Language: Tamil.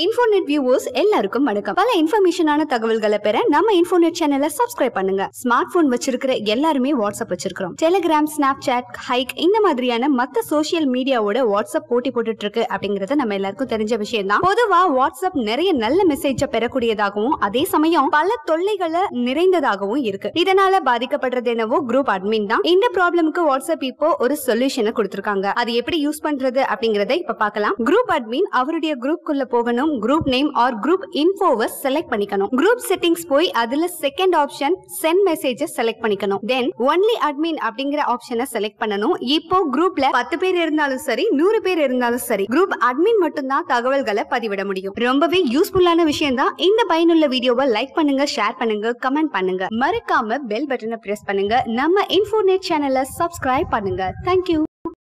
இன்ஃபோநெட் வியூவர்ஸ் எல்லாருக்கும் வணக்கம். பல இன்ஃபர்மேஷனான தகவல்களை பெற நம்ம இன்ஃபோநெட் சேனலை சப்ஸ்கிரைப் பண்ணுங்க. ஸ்மார்ட் போன் வச்சிருக்கிற எல்லாருமே வாட்ஸ்அப் வச்சிருக்கிறோம். டெலிகிராம் ஸ்னாப் சாட் ஹைக் இந்த மாதிரியான மத்த சோஷியல் மீடியாவோட வாட்ஸ்அப் போட்டி போட்டுட்டு இருக்கு அப்படிங்கறது நம்ம எல்லாருக்கும் தெரிஞ்ச விஷயம் தான் பொதுவா வாட்ஸ்அப் நிறைய நல்ல மெசேஜ பெறக்கூடியதாகவும் அதே சமயம் பல தொல்லைகளை நிறைந்ததாகவும் இருக்கு. இதனால பாதிக்கப்படுறது என்னவோ குரூப் அட்மின் தான். இந்த ப்ராப்ளமுக்கு வாட்ஸ்அப் இப்போ ஒரு சொல்யூஷனை கொடுத்திருக்காங்க. அது எப்படி யூஸ் பண்றது அப்படிங்கறத இப்ப பார்க்கலாம். குரூப் அட்மின் அவருடைய குரூப் குள்ள போகணும். குரூப் நேம் ஆர் குரூப் இன்ஃபோவை செலக்ட் பண்ணிக்கணும். குரூப் செட்டிங்ஸ் போய் அதுல second option sent messages select பண்ணிக்கணும். தென் ஒன்லி அட்மின் அப்படிங்கிற ஆப்ஷனை செலக்ட் பண்ணணும். இப்போ குரூப்ல பத்து பேர் இருந்தாலும் சரி நூறு பேர் இருந்தாலும் சரி குரூப் அட்மின் மட்டும்தான் தகவல்களை பதிவிட முடியும். ரொம்பவே யூஸ்ஃபுல்லான விஷயம் தான். இந்த பயனுள்ள வீடியோவை லைக் பண்ணுங்க ஷேர் பண்ணுங்க கமெண்ட் பண்ணுங்க. மறக்காம பெல் பட்டனை பிரஸ் பண்ணுங்க. நம்ம இன்ஃபோர்நெட் சேனலை சப்ஸ்கிரைப் பண்ணுங்க. தேங்க்யூ